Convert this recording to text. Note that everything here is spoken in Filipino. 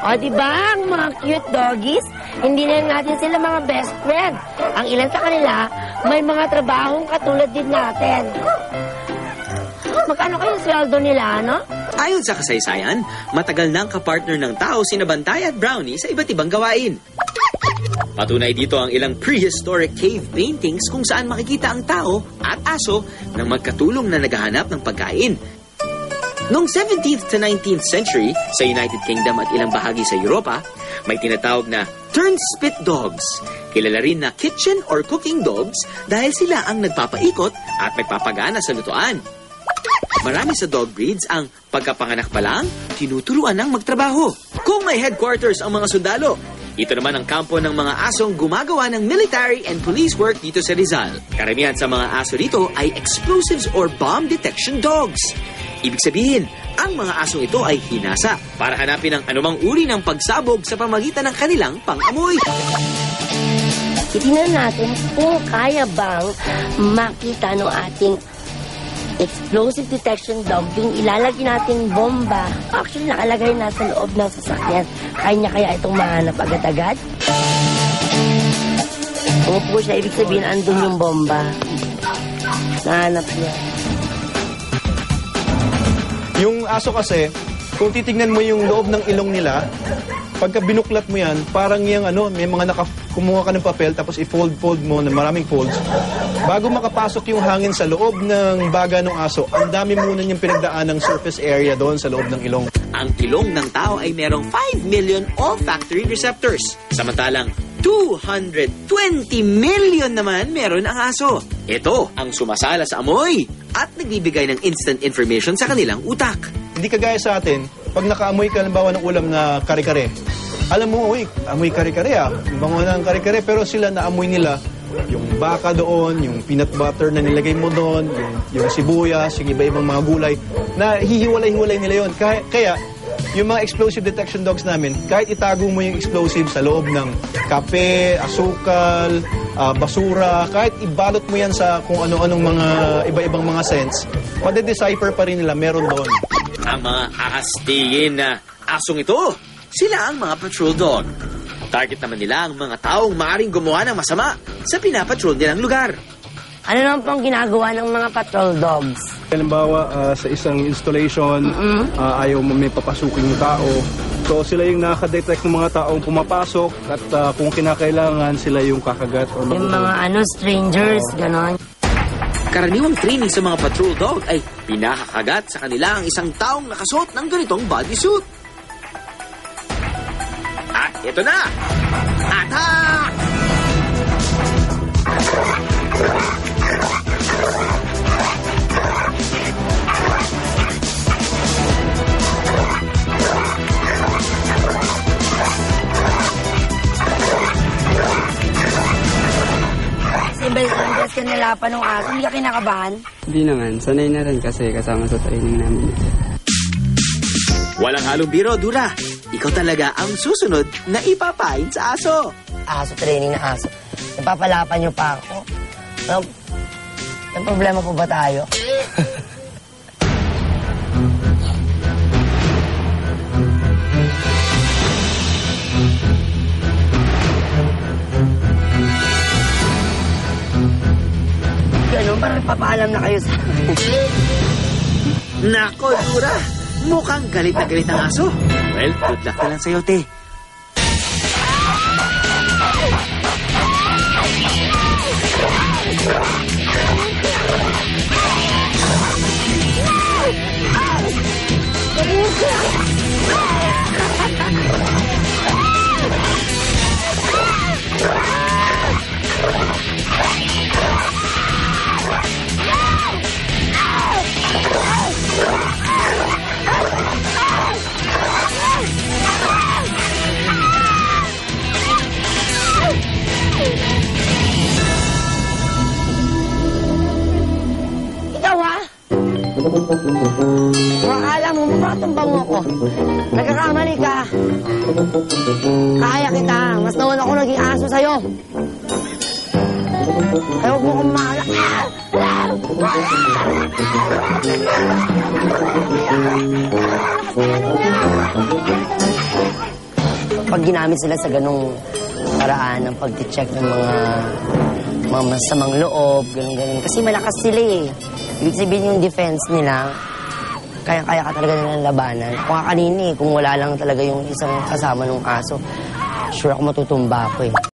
O, di ba, ang mga cute doggies, hindi na natin sila mga best friend. Ang ilan sa kanila, may mga trabahong katulad din natin. Magkano kayo sweldo nila, ano? Ayon sa kasaysayan, matagal nang kapartner ng tao sina Bantay at Brownie sa iba't ibang gawain. Patunay dito ang ilang prehistoric cave paintings kung saan makikita ang tao at aso ng magkatulong na naghahanap ng pagkain. Noong 17th to 19th century, sa United Kingdom at ilang bahagi sa Europa, may tinatawag na turnspit dogs. Kilala rin na kitchen or cooking dogs dahil sila ang nagpapaikot at nagpapagana sa lutuan. Marami sa dog breeds ang pagkapanganak pa lang, tinuturuan ng magtrabaho. Kung may headquarters ang mga sundalo, ito naman ang kampo ng mga asong gumagawa ng military and police work dito sa Rizal. Karamihan sa mga aso dito ay explosives or bomb detection dogs. Ibig sabihin, ang mga asong ito ay hinasa para hanapin ang anumang uri ng pagsabog sa pamagitan ng kanilang pang-amoy. Titingnan natin kung kaya bang makita no ating explosive detection dog yung ilalagay natin bomba. Actually, nakalagay na sa loob ng sasakyan. Kaya niya kaya itong mahanap agad-agad? Umupo siya, ibig sabihin, andun yung bomba. Nahanap niya. Yung aso kasi, kung titignan mo yung loob ng ilong nila, pagka binuklat mo yan, parang yung ano, may mga naka, kumuha ka ng papel, tapos i-fold-fold mo na maraming folds. Bago makapasok yung hangin sa loob ng baga ng aso, ang dami muna niyang pinagdaan ng surface area doon sa loob ng ilong. Ang ilong ng tao ay merong 5 million olfactory receptors. Samantalang 220 million naman meron ang aso. Ito ang sumasala sa amoy at nagbibigay ng instant information sa kanilang utak. Hindi kagaya sa atin, pag nakaamoy ka halimbawa ng ulam na kare-kare, alam mo, uy, amoy kare-kare ah. Ang Bango na ng kare-kare, pero sila naamoy nila yung baka doon, yung peanut butter na nilagay mo doon, yung, yung sibuyas, yung iba-ibang mga gulay, na hihiwalay-hiwalay nila yon. Kaya, kaya, yung mga explosive detection dogs namin, kahit itago mo yung explosive sa loob ng kape, asukal, ah, basura, kahit ibalot mo yan sa kung ano-anong mga iba-ibang mga scents, madedecipher pa rin nila meron doon. Ang mga ahastingin na asong ito, sila ang mga patrol dog. Target naman nila ang mga taong maaaring gumawa ng masama sa pinapatrol nilang lugar. Ano naman pong ginagawa ng mga patrol dogs? Halimbawa, ah, sa isang installation, ah, ayaw mo may papasukin yung tao. So sila yung nakaka-detect ng mga taong pumapasok at ah, kung kinakailangan sila yung kakagat or Yung magulo. mga ano, strangers, ganon. Karaniwang training sa mga patrol dog ay pinakakagat sa kanila ang isang taong nakasuot ng ganitong bodysuit. At ito na! Attack! Ka nilapan ng aso, hindi ka kinakabahan. Hindi naman. Sanay na rin kasi kasama sa training namin. Walang halong biro, Dura. Ikaw talaga ang susunod na ipapain sa aso. Aso, training na aso. Napapalapan niyo pa ako. No, may problema po ba tayo? Ganun, parang papaalam na kayo sa akin. Nako, Dura. Mukhang galit na galit ang aso. Well, good luck na lang sa'yo, te. Ikaw Makakala mo, mapatumbang mo ako. Nagkakamali ka. Kaya kita. Mas nauna ako naging aso sa'yo. Kaya huwag mo kong mahala. Ah! pag ginamit sila sa ganong paraan ng pag-check ng mga mga masamang loob, ganun ganun. Kasi malakas sila eh. Ibig sabihin yung defense nila, kaya-kaya ka talaga nilang labanan. Kung nga kanina eh, kung wala lang talaga yung isang kasama ng aso, sure ako matutumba ako eh.